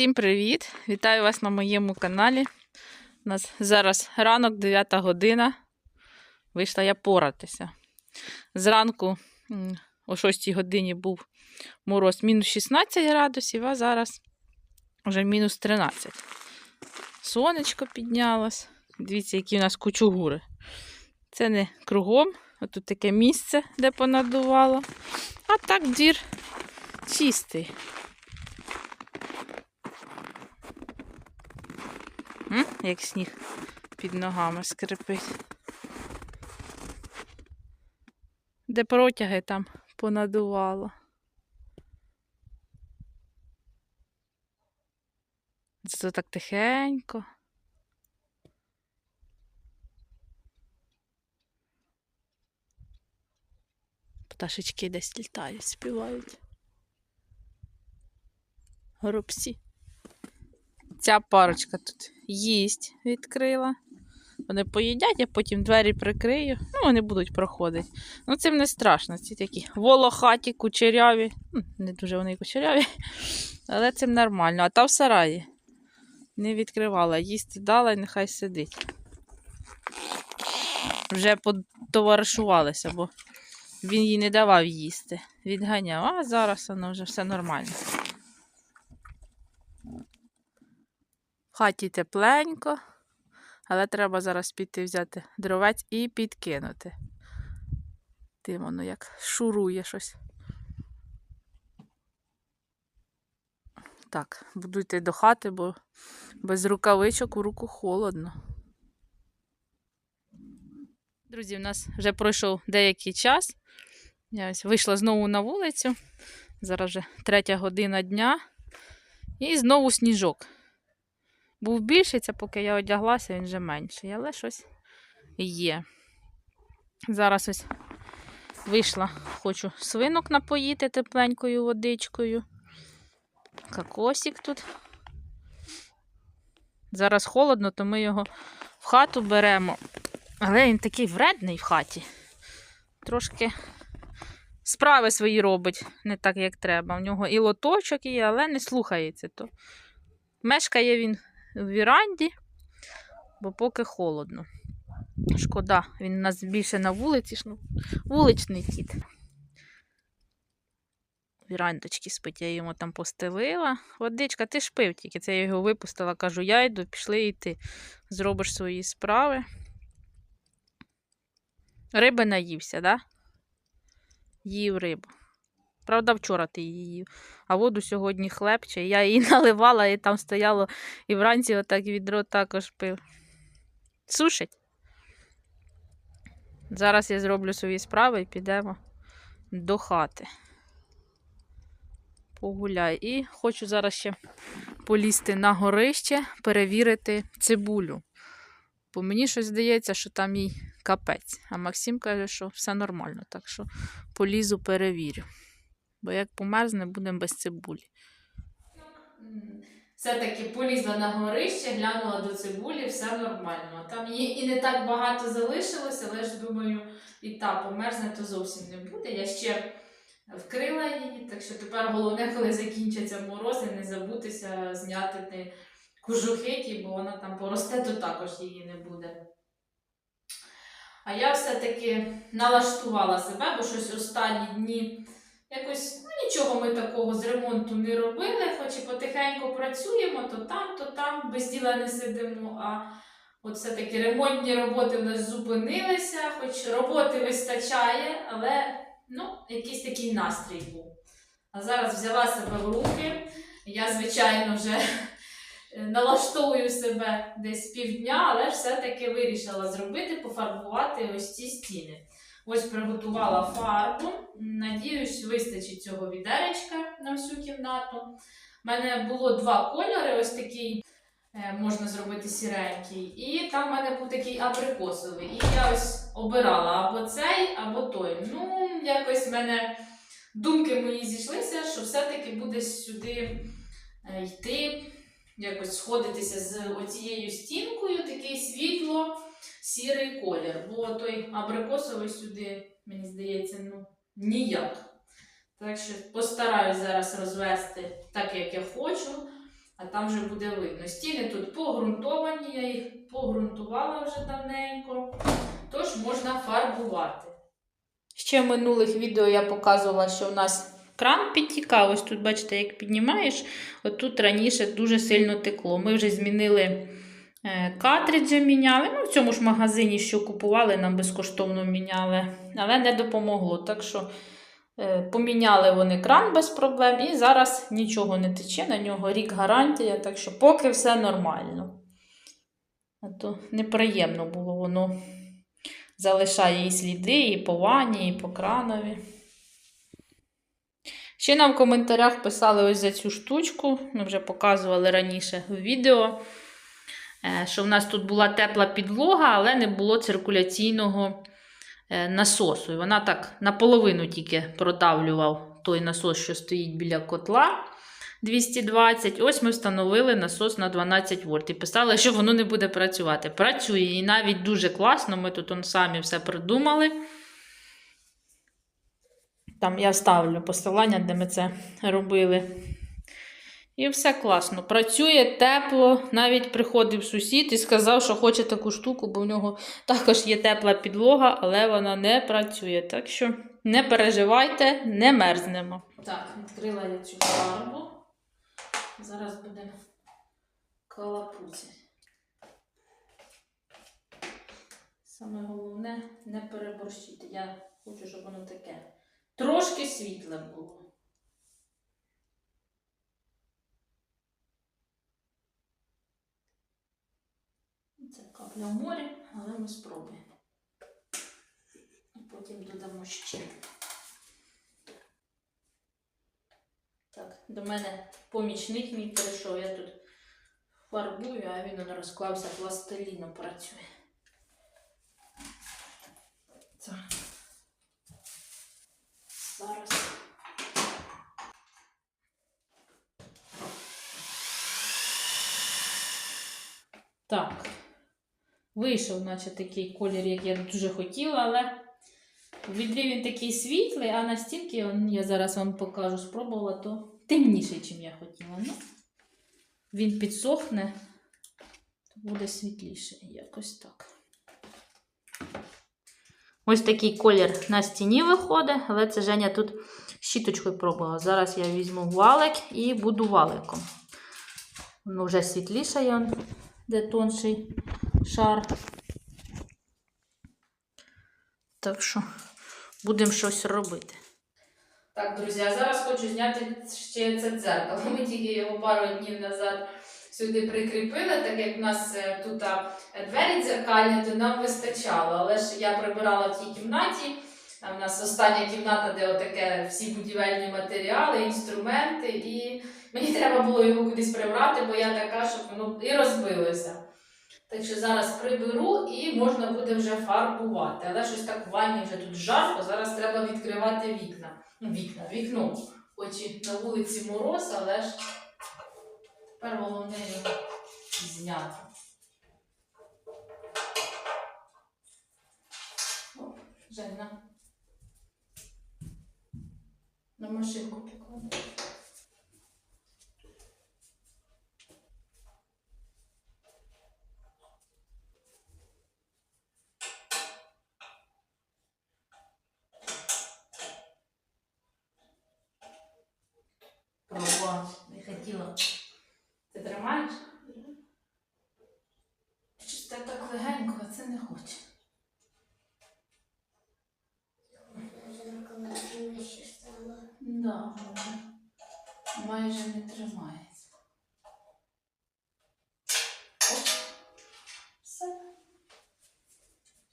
Всім привіт! Вітаю вас на моєму каналі. У нас зараз ранок, 9 година. Вийшла я поратися. Зранку о 6 годині був мороз мінус 16 градусів, а зараз вже мінус 13. Сонечко піднялось. Дивіться, які у нас кучугури. Це не кругом, тут таке місце, де понадувало. А так двір чистий. Як сніг під ногами скрипить. Де протяги там понадувало. Це так тихенько. Пташечки десь літають, співають. Горобці. Ця парочка тут їсть відкрила. Вони поїдять, я потім двері прикрию. Ну, вони будуть проходити. Ну, цим не страшно. Ці такі волохаті, кучеряві. Не дуже вони кучеряві, але цим нормально. А та в сараї не відкривала. Їсти дала і нехай сидить. Вже потоваришувалися, бо він їй не давав їсти. Відганяв, а зараз воно вже все нормально. Хаті тепленько, але треба зараз піти взяти дровець і підкинути. Ти воно як шурує щось. Так, буду йти до хати, бо без рукавичок у руку холодно. Друзі, в нас вже пройшов деякий час. Я ось вийшла знову на вулицю. Зараз вже третя година дня. І знову сніжок. Був більший, це поки я одяглася, він вже менший, але щось є. Зараз ось вийшла, хочу свинок напоїти тепленькою водичкою. Кокосик тут. Зараз холодно, то ми його в хату беремо. Але він такий вредний в хаті. Трошки справи свої робить не так, як треба. У нього і лоточок є, але не слухається то. Мешкає він в віранді, бо поки холодно. Шкода, він у нас більше на вулиці, ну, вуличний кіт. Вірандочки спить, я йому там постелила. Водичка, ти ж пив тільки. Це я його випустила, кажу, я йду, пішли і ти зробиш свої справи. Риби наївся, да? Їв рибу. Правда, вчора ти її. А воду сьогодні хлебче. Я її наливала, і там стояло і вранці отак відро також пив. Сушить. Зараз я зроблю свої справи і підемо до хати. Погуляй. І хочу зараз ще полізти на горище, перевірити цибулю. Бо мені щось здається, що там їй капець. А Максим каже, що все нормально. Так що полізу перевірю. Бо як померзне, будемо без цибулі. Все-таки полізла на горище, глянула до цибулі, все нормально. Там її і не так багато залишилося, але ж думаю, і та померзне, то зовсім не буде. Я ще вкрила її, так що тепер головне, коли закінчаться морози, не забутися зняти кожухи, бо вона там поросте, то також її не буде. А я все-таки налаштувала себе, бо щось останні дні якось ну, нічого ми такого з ремонту не робили, хоч і потихеньку працюємо, то там, то там, без діла не сидимо. А от все-таки ремонтні роботи в нас зупинилися, хоч роботи вистачає, але ну, якийсь такий настрій був. А зараз взяла себе в руки. Я, звичайно, вже налаштовую себе десь півдня, але все-таки вирішила зробити, пофарбувати ось ці стіни. Ось приготувала фарбу. Надіюсь, вистачить цього відеречка на всю кімнату. У мене було два кольори, ось такий е, можна зробити сіренький. І там в мене був такий абрикосовий. І я ось обирала або цей, або той. Ну, якось в мене думки мої зійшлися, що все-таки буде сюди е, йти, якось сходитися з оцією стінкою, такий світло сірий колір, бо той абрикосовий сюди, мені здається, ну, ніяк. Так що постараюсь зараз розвести так, як я хочу. А там вже буде видно. Стіни тут погрунтовані, я їх погрунтувала вже давненько, тож можна фарбувати. Ще в минулих відео я показувала, що у нас кран підтікав. Ось тут, бачите, як піднімаєш, отут раніше дуже сильно текло. Ми вже змінили картриджі, міняли. Ну, в цьому ж магазині, що купували, нам безкоштовно міняли, але не допомогло. Так що е, поміняли вони кран без проблем, і зараз нічого не тече, на нього рік гарантія, так що поки все нормально. А то неприємно було воно залишає і сліди, і по ванні, і по кранові. Ще нам в коментарях писали ось за цю штучку. Ми вже показували раніше в відео, е, що в нас тут була тепла підлога, але не було циркуляційного е, насосу. І вона так наполовину тільки продавлював той насос, що стоїть біля котла. 220. Ось ми встановили насос на 12 вольт. І писали, що воно не буде працювати. Працює і навіть дуже класно. Ми тут он самі все придумали. Там я вставлю посилання, де ми це робили. І все класно. Працює тепло. Навіть приходив сусід і сказав, що хоче таку штуку, бо в нього також є тепла підлога, але вона не працює. Так що не переживайте, не мерзнемо. Так, відкрила я цю фарбу. Зараз будемо калапуцяти. Саме головне не переборщити. Я хочу, щоб воно таке трошки світле було. Це капля в морі, але ми спробуємо. І потім додамо ще. Так, до мене помічник мій прийшов. Я тут фарбую, а він розклався пластиліном працює. Так. Зараз. Так. Вийшов, наче такий колір, як я дуже хотіла, але у відрі він такий світлий, а на стінки, я зараз вам покажу, спробувала, то темніший, ніж я хотіла. Ну, він підсохне, то буде світліше. Якось так. Ось такий колір на стіні виходить, але це Женя тут щіточкою пробувала. Зараз я візьму валик і буду валиком. Воно вже світліше, он, де тонший шар. Так що будемо щось робити. Так, друзі, а зараз хочу зняти ще це дзеркало. Ми тільки його пару днів назад сюди прикріпили, так як в нас е, тут двері дзеркальні, то нам вистачало. Але ж я прибирала в тій кімнаті. А в нас остання кімната, де отаке всі будівельні матеріали, інструменти, і мені треба було його кудись прибрати, бо я така, щоб воно і розбилося. Так що зараз приберу і можна буде вже фарбувати. Але щось так в ванні вже тут жарко, зараз треба відкривати вікна. Ну, вікна, вікно. Хоч і на вулиці мороз, але ж тепер головне його зняти. На. На машинку покладу.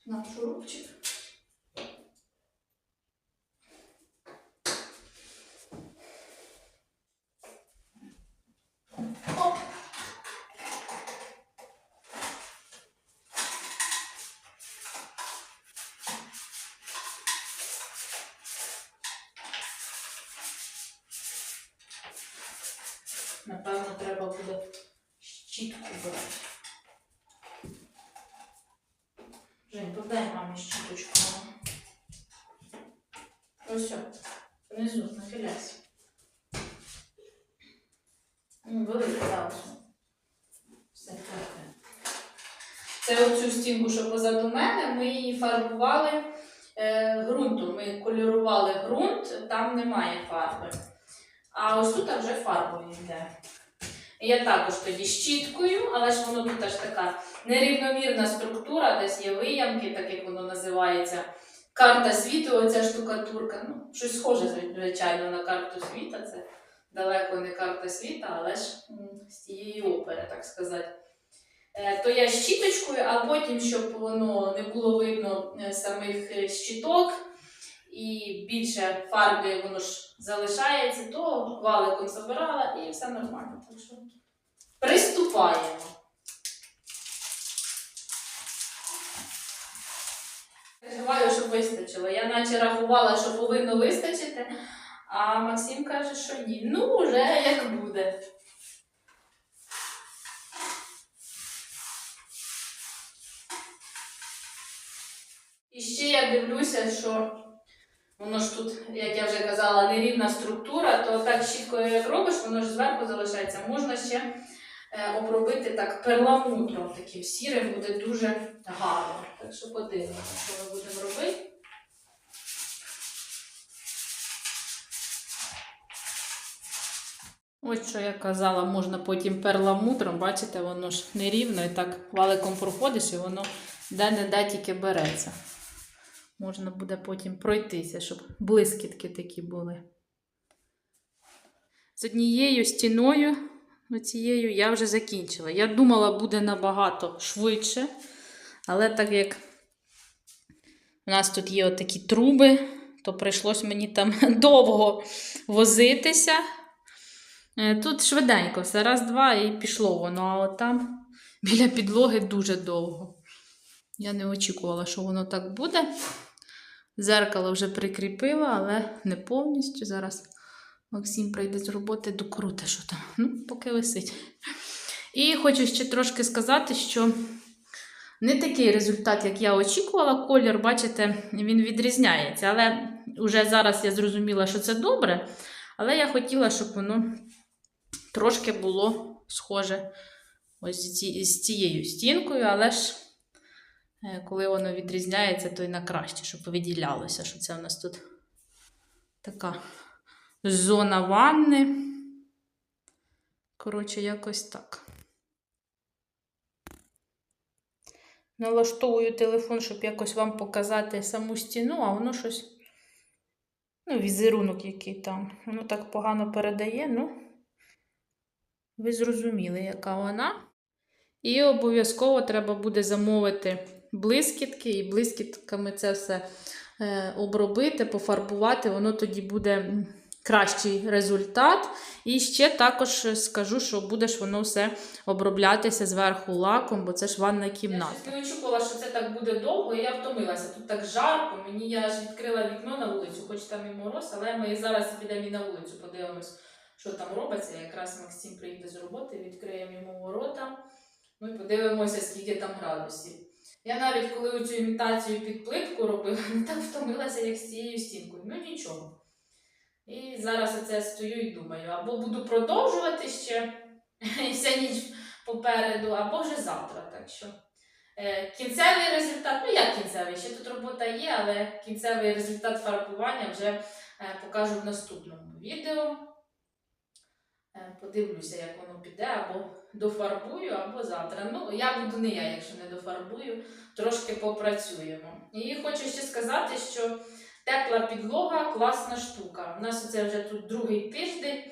На шурупчик. Женько, дай мамі щіточку. Ось. Внизу, нахиляйся. Ну, велика да, Все таке. Це оцю стінку, що позаду мене, ми її фарбували е, ґрунтом. Ми кольорували ґрунт, там немає фарби. А ось тут вже фарбою йде. Я також тоді щіткою, але ж воно тут аж така нерівномірна структура, десь є виямки, так як воно називається. Карта світу, оця штукатурка. Ну, щось схоже, звичайно, на карту світа. Це далеко не карта світа, але ж з тієї опери, так сказати. Е, То я щіточкою, а потім, щоб воно не було видно е, самих е, щіток і більше фарби воно ж залишається, то валиком забирала і все нормально. Так що приступаємо. Переживаю, щоб вистачило. Я наче рахувала, що повинно вистачити, а Максим каже, що ні. Ну, вже як буде. І ще я дивлюся, що воно ж тут, як я вже казала, нерівна структура, то так щіткою як робиш, воно ж зверху залишається. Можна ще е, обробити так перламутром, таким сірим буде дуже гарно. Так що подивимося, що ми будемо робити. Ось що я казала, можна потім перламутром, бачите, воно ж нерівно і так валиком проходиш, і воно де-не-де тільки береться. Можна буде потім пройтися, щоб блискітки такі були. З однією стіною, оцією, я вже закінчила. Я думала, буде набагато швидше, але так як у нас тут є отакі труби, то прийшлось мені там довго возитися. Е, Тут швиденько, все раз-два і пішло воно, а от там біля підлоги дуже довго. Я не очікувала, що воно так буде. Зеркало вже прикріпила, але не повністю. Зараз Максим прийде з роботи докруте, що там. Ну, поки висить. І хочу ще трошки сказати, що не такий результат, як я очікувала. Колір, бачите, він відрізняється. Але вже зараз я зрозуміла, що це добре. Але я хотіла, щоб воно трошки було схоже ось з цією стінкою, але ж коли воно відрізняється, то й на краще, щоб виділялося, що це у нас тут така зона ванни. Коротше, якось так. Налаштовую телефон, щоб якось вам показати саму стіну, а воно щось. Ну, візерунок який там. Воно так погано передає, ну. Ви зрозуміли, яка вона. І обов'язково треба буде замовити блискітки, і блискітками це все е, обробити, пофарбувати, воно тоді буде кращий результат. І ще також скажу, що будеш воно все оброблятися зверху лаком, бо це ж ванна кімната. Я не очікувала, що це так буде довго, і я втомилася. Тут так жарко, мені я ж відкрила вікно на вулицю, хоч там і мороз, але ми зараз підемо і на вулицю, подивимось, що там робиться. Якраз Максим приїде з роботи, відкриємо йому ворота. Ну і подивимося, скільки там градусів. Я навіть коли цю імітацію під плитку робила, не так втомилася, як з цією стінкою. Ну нічого. І зараз оце стою і думаю, або буду продовжувати ще вся ніч попереду, або вже завтра. Так що е, кінцевий результат, ну як кінцевий, ще тут робота є, але кінцевий результат фарбування вже е, покажу в наступному відео. Е, Подивлюся, як воно піде, або дофарбую, або завтра. Ну, я буду не я, якщо не дофарбую, трошки попрацюємо. І хочу ще сказати, що тепла підлога класна штука. У нас оце вже тут другий тиждень.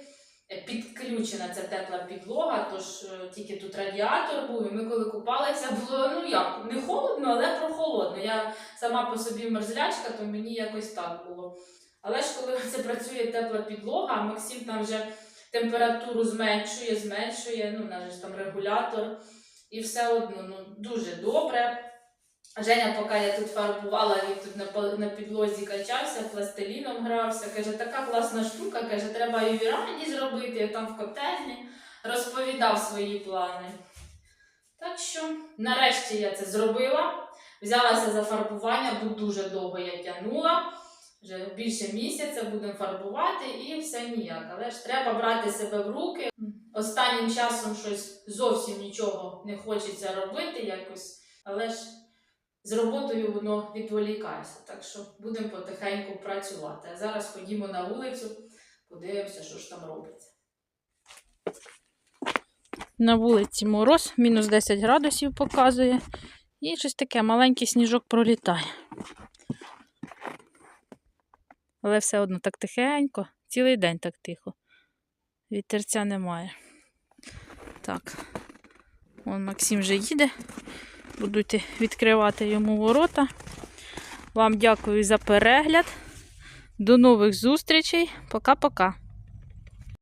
е, Підключена ця тепла підлога, тож е, тільки тут радіатор був, і ми коли купалися, було ну як, не холодно, але прохолодно. Я сама по собі мерзлячка, то мені якось так було. Але ж коли це працює тепла підлога, Максим там вже температуру зменшує, зменшує, ну, у там регулятор, і все одно ну, дуже добре. Женя, поки я тут фарбувала, він тут на, на підлозі качався, пластиліном грався. Каже, така класна штука, каже, треба і в Ірані зробити, я там в котельні розповідав свої плани. Так що, нарешті я це зробила. Взялася за фарбування, бо дуже довго я тягнула. Вже більше місяця будемо фарбувати і все ніяк. Але ж треба брати себе в руки. Останнім часом щось зовсім нічого не хочеться робити, якось але ж з роботою воно відволікається. Так що будемо потихеньку працювати. А зараз ходімо на вулицю, подивимося, що ж там робиться. На вулиці мороз, мінус 10 градусів показує. І щось таке, маленький сніжок пролітає. Але все одно так тихенько, цілий день так тихо. Вітерця немає. Так, Вон Максим вже їде. Буду йти відкривати йому ворота. Вам дякую за перегляд. До нових зустрічей. Пока-пока.